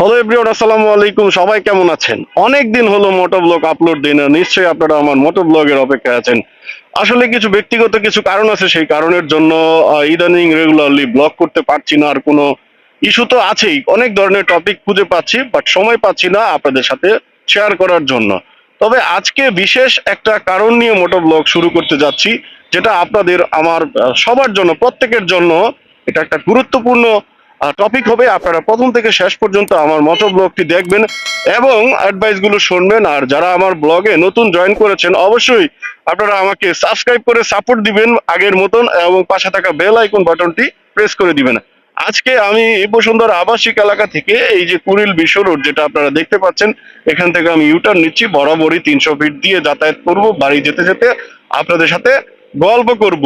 Hello everyone আসসালামু আলাইকুম। সবাই কেমন আছেন? অনেক দিন হলো মোটো ব্লগ আপলোড দিই না। নিশ্চয়ই আপনারা আমার মোটো ব্লগের অপেক্ষায় আছেন। আসলে কিছু ব্যক্তিগত কিছু কারণ আছে, সেই কারণের জন্য ইদানিং রেগুলারলি ব্লগ করতে পারছি না, আর কোনো ইস্যু তো আছেই। অনেক ধরনের টপিক খুঁজে পাচ্ছি বাট সময় পাচ্ছি না আপনাদের সাথে শেয়ার করার জন্য। তবে আজকে বিশেষ একটা কারণ নিয়ে মোটো ব্লগ শুরু করতে যাচ্ছি, যেটা আপনাদের আমার সবার জন্য, প্রত্যেকের জন্য এটা একটা গুরুত্বপূর্ণ টপিক হবে আপনারা প্রথম থেকে শেষ পর্যন্ত আমার মতো ব্লগটি দেখবেন এবং অ্যাডভাইসগুলো শুনবেন। আর যারা আমার ব্লগে নতুন জয়েন করেছেন, অবশ্যই আপনারা আমাকে সাবস্ক্রাইব করে সাপোর্ট দিবেন আগের মতন এবং পাশে থাকা বেল আইকন বাটনটি প্রেস করে দিবেন। আজকে আমি বসুন্ধরা আবাসিক এলাকা থেকে এই যে কুড়িল বিশ্ব রোড যেটা আপনারা দেখতে পাচ্ছেন, এখান থেকে আমি ইউটার্ন নিচ্ছি। বরাবরই তিনশো ফিট দিয়ে যাতায়াত করব বাড়ি যেতে যেতে। আপনাদের সাথে গল্প করব।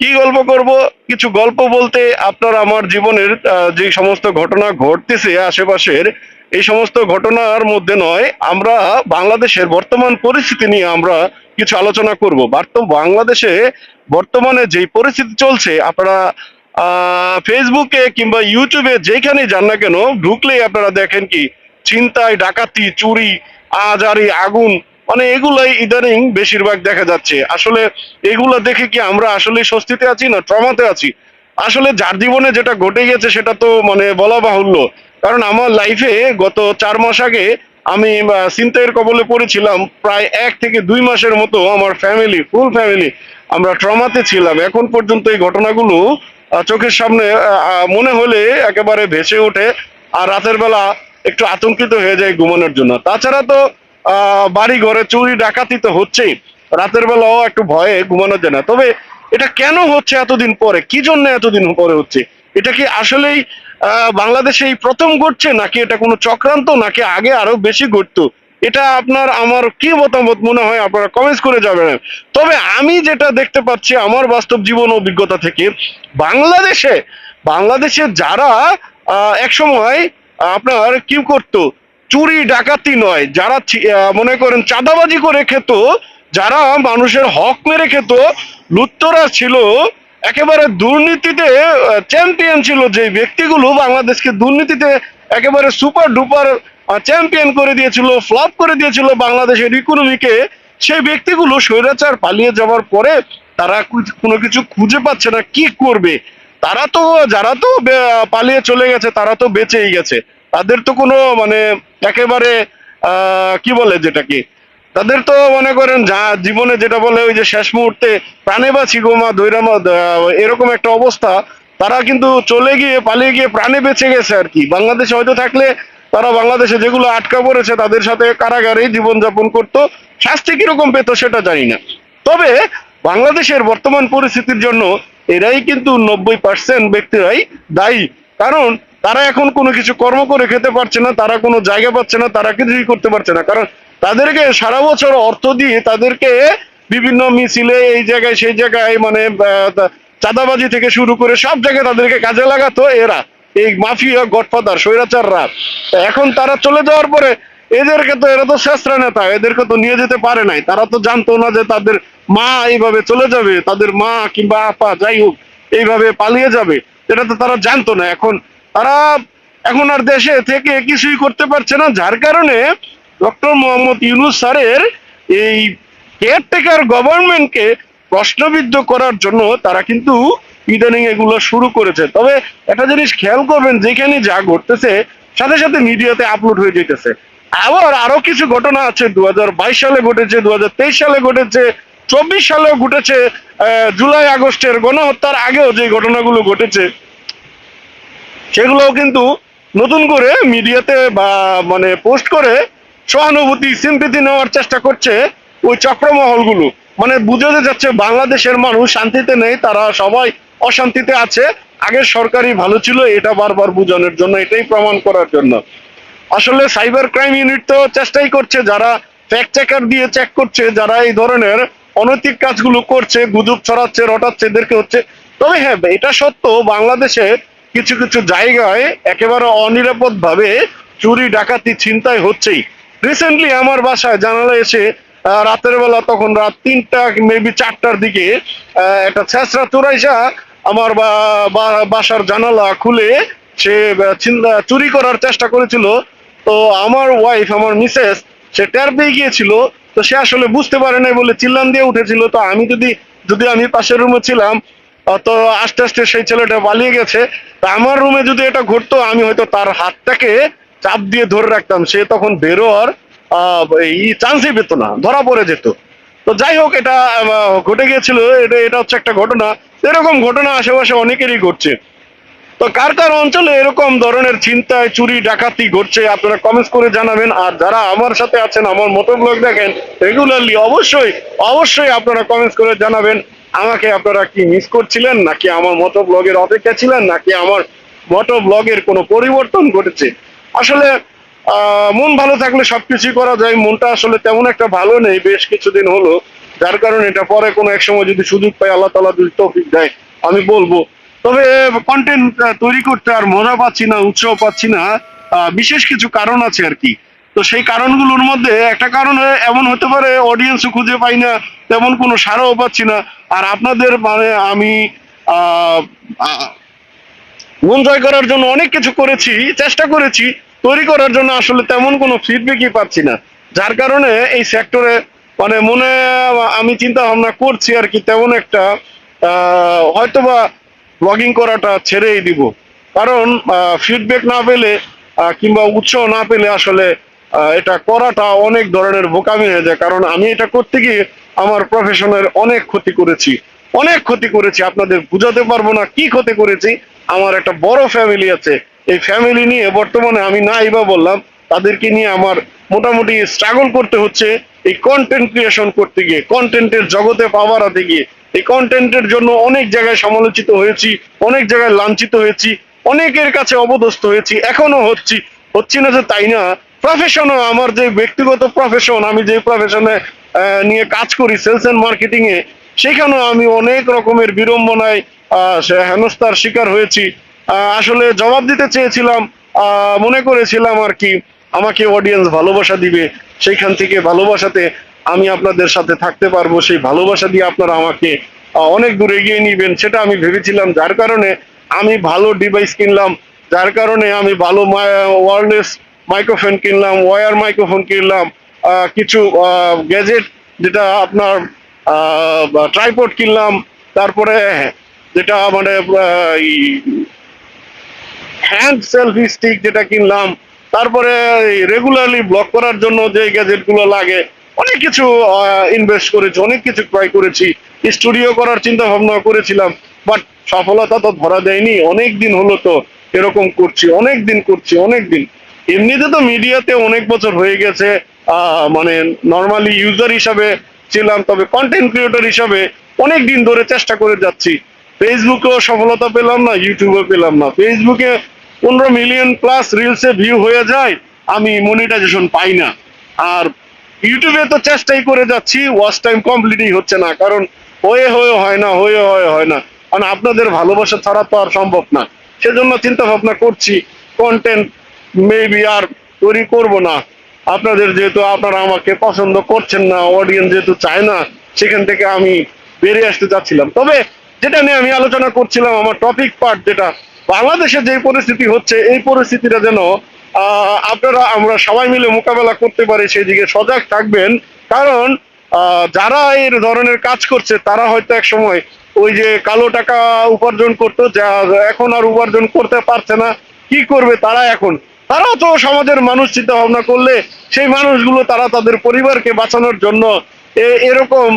কি গল্প করব? কিছু গল্প বলতে আপনার আমার জীবনের যে সমস্ত ঘটনা ঘটতেছে আশেপাশের, এই সমস্ত ঘটনার মধ্যে নয়, আমরা বাংলাদেশের বর্তমান পরিস্থিতি নিয়ে আমরা কিছু আলোচনা করব। বাংলাদেশে বর্তমানে যেই পরিস্থিতি চলছে, আপনারা ফেসবুকে কিংবা ইউটিউবে যেখানে যান না কেন, ঢুকলেই আপনারা দেখেন কি, ছিনতাই, ডাকাতি, চুরি, আজারি, আগুন মানে এগুলাই ইদানিং বেশিরভাগ দেখা যাচ্ছে। আসলে এগুলা দেখে কি আমরা আসলে স্বস্তিতে আছি না ট্রমাতে আছি? আসলে যার জীবনে যেটা ঘটে গেছে সেটা তো মানে বলা বাহুল্য। কারণ আমার লাইফে গত চার মাস আগে আমি আহ, ছিনতাইয়ের কবলে পড়েছিলাম প্রায় এক থেকে দুই মাসের মতো আমার ফ্যামিলি ফুল ফ্যামিলি আমরা ট্রমাতে ছিলাম। এখন পর্যন্ত এই ঘটনাগুলো চোখের সামনে মনে হলে একেবারে ভেসে ওঠে আর রাতের বেলা একটু আতঙ্কিত হয়ে যায় ঘুমানোর জন্য। তাছাড়া তো বাড়ি ঘরে চুরি ডাকাতি তো হচ্ছেই। রাতের বেলাও একটু ভয়ে ঘুমানো যায় না। তবে এটা কেন হচ্ছে এতদিন পরে? কি জন্য এতদিন পরে হচ্ছে? এটা কি আসলেই বাংলাদেশে এই প্রথম ঘটছে নাকি এটা কোনো চক্রান্ত নাকি আগে আরও বেশি ঘটতো? এটা আপনার আমার কি মতামত মনে হয় আপনারা কমেন্টস করে যাবেন। তবে আমি যেটা দেখতে পাচ্ছি আমার বাস্তব জীবন অভিজ্ঞতা থেকে বাংলাদেশে বাংলাদেশে যারা আহ, একসময় আপনার কি করতো চুরি, ডাকাতি নয়। যারা মনে করেন চাঁদাবাজি করে খেত, যারা মানুষের হক মেরে খেত লুত্তরা ছিল, একেবারে দুর্নীতিতে চ্যাম্পিয়ন ছিল যে ব্যক্তিগুলো বাংলাদেশকে দুর্নীতিতে একেবারে সুপার ডুপার চ্যাম্পিয়ন করে দিয়েছিল ফ্লপ করে দিয়েছিল বাংলাদেশের ইকোনমিকে সেই ব্যক্তিগুলো স্বৈরাচার পালিয়ে যাওয়ার পরে তারা কোনো কিছু খুঁজে পাচ্ছে না, কি করবে? তারা তো, যারা তো পালিয়ে চলে গেছে, তারা তো বেঁচেই গেছে। তাদের তো কোনো মানে একেবারে কি বলে যেটাকে? তাদের তো মনে করেন যা জীবনে যেটা বলে ওই যে শেষ মুহূর্তে প্রাণে বাঁচি গোমা দৈরামা এরকম একটা অবস্থা, তারা কিন্তু চলে গিয়ে পালিয়ে গিয়ে প্রাণে বেঁচে গেছে আর কি। বাংলাদেশে হয়তো থাকলে তারা বাংলাদেশে যেগুলো আটকা পড়েছে তাদের সাথে কারাগারেই জীবনযাপন করতো, শাস্তি কীরকম পেতো সেটা জানি না। তবে বাংলাদেশের বর্তমান পরিস্থিতির জন্য এরাই কিন্তু নব্বই পার্সেন্ট ব্যক্তিরাই দায়ী। কারণ তারা এখন কোনো কিছু কর্ম করে খেতে পারছে না, তারা কোনো জায়গা পাচ্ছে না, তারা কিছুই করতে পারছে না। কারণ তাদেরকে সারা বছর অর্থ দিয়ে তাদেরকে বিভিন্ন মিছিলে এই জায়গায় সেই জায়গায় মানে চাঁদাবাজি থেকে শুরু করে সব জায়গায় তাদেরকে কাজে লাগাতো এরা। এই মাফিয়া, গডফাদার, স্বৈরাচাররা। এখন তারা চলে যাওয়ার পরে এদেরকে তো, এরা তো শেষরা নেতা, এদেরকে তো নিয়ে যেতে পারে নাই। তারা তো জানতো না যে তাদের মা এইভাবে চলে যাবে, তাদের মা কিংবা আপা যাই হোক, এইভাবে পালিয়ে যাবে। এটা তো তারা জানতো না। এখন তারা এখন আর দেশে থেকে কিছুই করতে পারছে না, যার কারণে ডক্টর মোহাম্মদ ইউনুস স্যারের এই কেয়ারটেকার গভর্নমেন্টকে প্রশ্নবিদ্ধ করার জন্য তারা কিন্তু ইদানিং এগুলো শুরু করেছে। তবে একটা জিনিস খেয়াল করবেন, যেখানে যা ঘটতেছে, সাথে সাথে মিডিয়াতে আপলোড হয়ে যেতেছে আবার আরও কিছু ঘটনা আছে দু হাজার বাইশ সালে ঘটেছে দু হাজার তেইশ সালে ঘটেছে, চব্বিশ সালেও ঘটেছে জুলাই আগস্টের গণহত্যার আগেও যে ঘটনাগুলো ঘটেছে সেগুলোও কিন্তু নতুন করে মিডিয়াতে বা মানে পোস্ট করে সহানুভূতি সিম্পিতি নেওয়ার চেষ্টা করছে ওই চক্রমহলগুলো। মানে বুঝাতে যাচ্ছে বাংলাদেশের মানুষ শান্তিতে নেই, তারা সবাই অশান্তিতে আছে। আগের সরকারই ভালো ছিল, এটা বারবার বোঝানোর জন্য, এটাই প্রমাণ করার জন্য। আসলে সাইবার ক্রাইম ইউনিট তো চেষ্টাই করছে, যারা ফ্যাক্ট চেকার দিয়ে চেক করছে, যারা এই ধরনের অনৈতিক কাজগুলো করছে, গুজব ছড়াচ্ছে, রটাচ্ছে, এদেরকে হচ্ছে তবে হ্যাঁ এটা সত্য, বাংলাদেশে কিছু কিছু জায়গায় একেবারে অনিরাপদ ভাবে চুরি, ডাকাতি, ছিনতাই হচ্ছেই। রিসেন্টলি আমার বাসায় জানালা এসে রাতের বেলা তখন রাত তিনটা মেবি চারটার দিকে একটা ছেঁচড়া চোরাইসা আমার বাসার জানালা খুলে সে চুরি করার চেষ্টা করেছিল। তো আমার ওয়াইফ আমার মিসেস সে টের পেয়ে গিয়েছিল। তো সে আসলে বুঝতে পারে নাই বলে চিল্লান দিয়ে উঠেছিল। তো আমি যদি যদি আমি পাশের রুমে ছিলাম তো আস্তে আস্তে সেই ছেলেটা পালিয়ে গেছে। তা আমার রুমে যদি এটা ঘটতো আমি হয়তো তার হাতটাকে চাপ দিয়ে ধরে রাখতাম। সে তখন বেরোয়ার আহ, এই চান্সই পেত না ধরা পড়ে যেত। তো যাই হোক এটা ঘটে গিয়েছিল। এটা এটা হচ্ছে একটা ঘটনা। এরকম ঘটনা আশেপাশে অনেকেরই ঘটছে। তো কার কার অঞ্চলে এরকম ধরনের চিন্তায় চুরি ডাকাতি ঘটছে আপনারা কমেন্টস করে জানাবেন। আর যারা আমার সাথে আছেন আমার মোটো ব্লগ দেখেন রেগুলারলি অবশ্যই অবশ্যই আপনারা কমেন্টস করে জানাবেন। আমাকে আপনারা কি মিস করছিলেন? নাকি আমার মোটো ব্লগের অপেক্ষা ছিলেন? নাকি আমার মোটো ব্লগের কোনো পরিবর্তন ঘটেছে? আসলে মন ভালো থাকলে সবকিছু করা যায়। মনটা আসলে তেমন একটা ভালো নেই। বেশ কিছুদিন হলো। যার কারণে এটা পরে কোনো এক সময় যদি সুযোগ পাই, আল্লাহ তালা যদি তৌফিক দেয়, আমি বলব। তবে কন্টেন্ট তৈরি করতে আর মজা পাচ্ছি না, উৎসাহ পাচ্ছি না। বিশেষ কিছু কারণ আছে আর কি। তো সেই কারণগুলোর মধ্যে একটা কারণ এমন হতে পারে অডিয়েন্সও খুঁজে পাই না, তেমন কোনো সারাও পাচ্ছি না। আর আপনাদের মানে আমি মন জয় করার জন্য অনেক কিছু করেছি, চেষ্টা করেছি, তৈরি করার জন্য আসলে তেমন কোনো ফিডব্যাকই পাচ্ছি না। যার কারণে এই সেক্টরে মানে মনে, আমি চিন্তা ভাবনা করছি আর কি, তেমন একটা হয়তোবা ব্লগিং করাটা ছেড়েই দিব। কারণ ফিডব্যাক না পেলে কিংবা উৎসাহ না পেলে আসলে এটা করাটা অনেক ধরনের বোকামি হয়ে যায়, কারণ আমি এটা করতে গিয়ে আমার প্রফেশনের অনেক ক্ষতি করেছি। অনেক ক্ষতি করেছি, আপনাদের বুঝাতে পারব না কি ক্ষতি করেছি। আমার একটা বড় ফ্যামিলি আছে, এই ফ্যামিলি নিয়ে বর্তমানে আমি নাই বা বললাম, তাদেরকে নিয়ে আমার মোটামুটি স্ট্রাগল করতে হচ্ছে এই কন্টেন্ট ক্রিয়েশন করতে গিয়ে কন্টেন্টের জগতে পাওয়ার হাতে গিয়ে। এই কন্টেন্টের জন্য অনেক জায়গায় সমালোচিত হয়েছি, অনেক জায়গায় লাঞ্ছিত হয়েছি, অনেকের কাছে অবদস্ত হয়েছি, এখনও হচ্ছি। হচ্ছি না যে তাই না প্রফেশনও আমার যে ব্যক্তিগত প্রফেশন আমি যে প্রফেশনে নিয়ে কাজ করি সেলস মার্কেটিং এ, সেখানেও আমি অনেক রকমের বিড়ম্বনায় হেনস্থার শিকার হয়েছি। আসলে জবাব দিতে চেয়েছিলাম মনে করেছিলাম আর কি, আমাকে অডিয়েন্স ভালোবাসা দিবে, সেইখান থেকে ভালোবাসাতে আমি আপনাদের সাথে থাকতে পারব, সেই ভালোবাসা দিয়ে আপনারা আমাকে অনেক দূর এগিয়ে নিবেন, সেটা আমি ভেবেছিলাম, যার কারণে আমি ভালো ডিভাইস কিনলাম, যার কারণে আমি ভালো ওয়ারলেস মাইক্রোফোন কিনলাম ওয়ার মাইক্রোফোন কিনলাম কিছু গ্যাজেট যেটা আপনার ট্রাইপড কিনলাম, তারপরে যেটা মানে হ্যান্ড সেলফি স্টিক যেটা কিনলাম, তারপরে রেগুলারলি ব্লক করার জন্য যে গ্যাজেটগুলো লাগে, অনেক কিছু ইনভেস্ট করেছি, অনেক কিছু ক্রয় করেছি স্টুডিও করার চিন্তা ভাবনা করেছিলাম বাট সফলতা তো ধরা দেয়নি, অনেক দিন হলো তো এরকম করছি, অনেক দিন করছি, অনেক দিন। এমনিতে তো মিডিয়াতে অনেক বছর হয়ে গেছে মানে নর্মালি ইউজার হিসাবে ছিলাম, তবে কন্টেন্ট ক্রিয়েটর হিসাবে অনেক দিন ধরে চেষ্টা করে যাচ্ছি। ফেসবুকেও সফলতা পেলাম না ইউটিউবে পেলাম না। ফেসবুকে পনেরো মিলিয়ন প্লাস রিলসে ভিউ হয়ে যায়, আমি মনিটাইজেশন পাই না। আর ইউটিউবে তো চেষ্টাই করে যাচ্ছি ওয়াচ টাইম কমপ্লিটই হচ্ছে না, কারণ হয়ে হয়ে, হয় না, হয়ে হয়ে, হয় না। কারণ আপনাদের ভালোবাসা ছাড়া তো আর সম্ভব না। সেজন্য চিন্তা ভাবনা করছি কন্টেন্ট মেবি আর তৈরি করব না। আপনাদের যেহেতু আপনারা আমাকে পছন্দ করছেন না অডিয়েন্স যেহেতু চায় না, সেখান থেকে আমি বেরিয়ে আসতে চাচ্ছিলাম। তবে যেটা নিয়ে আমি আলোচনা করছিলাম, আমার টপিক পার্ট যেটা, বাংলাদেশে যে পরিস্থিতি হচ্ছে, এই পরিস্থিতিটা যেন আপনারা, আমরা সবাই মিলে মোকাবেলা করতে পারি সেই দিকে সজাগ থাকবেন। কারণ যারা এই ধরনের কাজ করছে, তারা হয়তো এক সময় ওই যে কালো টাকা উপার্জন করতো, যা এখন আর উপার্জন করতে পারছে না। কি করবে তারা এখন? তারাও তো সমাজের মানুষ চিন্তা ভাবনা করলে সেই মানুষগুলো তারা তাদের পরিবারকে বাঁচানোর জন্য এরকম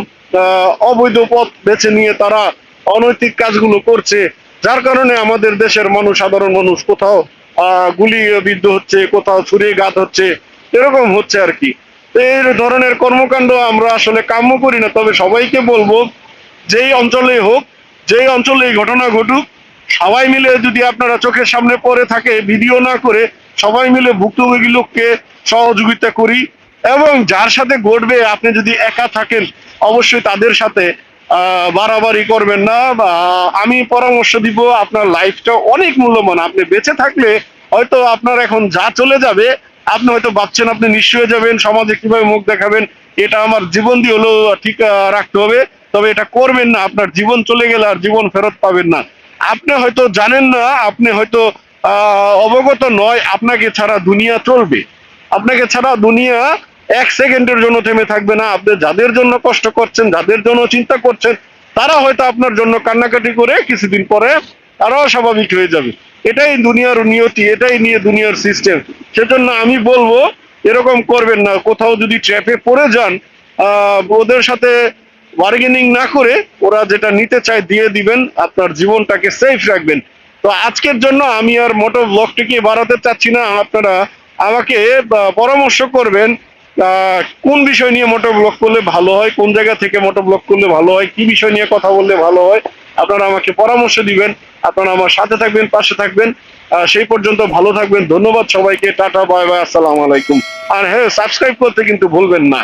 অবৈধ পথ বেছে নিয়ে তারা অনৈতিক কাজগুলো করছে। যার কারণে আমাদের দেশের মানুষ, সাধারণ মানুষ কোথাও গুলি বিদ্ধ হচ্ছে, কোথাও ছুরি গাত হচ্ছে, এরকম হচ্ছে আর কি। এই ধরনের কর্মকাণ্ড আমরা আসলে কাম্য করি না, তবে সবাইকে বলব, যেই অঞ্চলে হোক, যেই অঞ্চলে এই ঘটনা ঘটুক, সবাই মিলে যদি আপনারা চোখের সামনে পড়ে থাকে, ভিডিও না করে সবাই মিলে ভুক্তভোগী লোককে সহযোগিতা করি এবং যার সাথে ঘটবে, আপনি যদি একা থাকেন, অবশ্যই তাদের সাথে বাড়াবাড়ি করবেন না আমি পরামর্শ দিব, আপনার লাইফটা অনেক মূল্যবান। আপনি বেঁচে থাকলে হয়তো আপনার এখন যা চলে যাবে, আপনি হয়তো ভাবছেন আপনি নিঃস্ব হয়ে যাবেন, সমাজে কীভাবে মুখ দেখাবেন, এটা আমার জীবন দিয়ে হলেও ঠিক রাখতে হবে। তবে এটা করবেন না, আপনার জীবন চলে গেলে আর জীবন ফেরত পাবেন না। আপনি হয়তো জানেন না, আপনি হয়তো অবগত নয়, আপনাকে ছাড়া দুনিয়া চলবে। আপনাকে ছাড়া দুনিয়া এক সেকেন্ডের জন্য থেমে থাকবে না। আপনি যাদের জন্য কষ্ট করছেন, যাদের জন্য চিন্তা করছেন, তারা হয়তো আপনার জন্য কান্নাকাটি করে কিছুদিন পরে তারাও স্বাভাবিক হয়ে যাবে। এটাই দুনিয়ার নিয়তি, এটাই নিয়ে দুনিয়ার সিস্টেম সেজন্য আমি বলব, এরকম করবেন না। কোথাও যদি ট্র্যাপে পড়ে যান ওদের সাথে বার্গেনিং না করে ওরা যেটা নিতে চায় দিয়ে দিবেন, আপনার জীবনটাকে সেফ রাখবেন। তো আজকের জন্য আমি আর মোটর ব্লগটিকে বাড়াতে চাচ্ছি না। আপনারা আমাকে পরামর্শ করবেন কোন বিষয় নিয়ে মোটর ব্লগ করলে ভালো হয়, কোন জায়গা থেকে মোটর ব্লগ করলে ভালো হয়, কি বিষয় নিয়ে কথা বললে ভালো হয়, আপনারা আমাকে পরামর্শ দিবেন। আপনারা আমার সাথে থাকবেন, পাশে থাকবেন। সেই পর্যন্ত ভালো থাকবেন। ধন্যবাদ সবাইকে। টাটা, বাই বাই, আসসালামু আলাইকুম। আর হ্যাঁ সাবস্ক্রাইব করতে কিন্তু ভুলবেন না।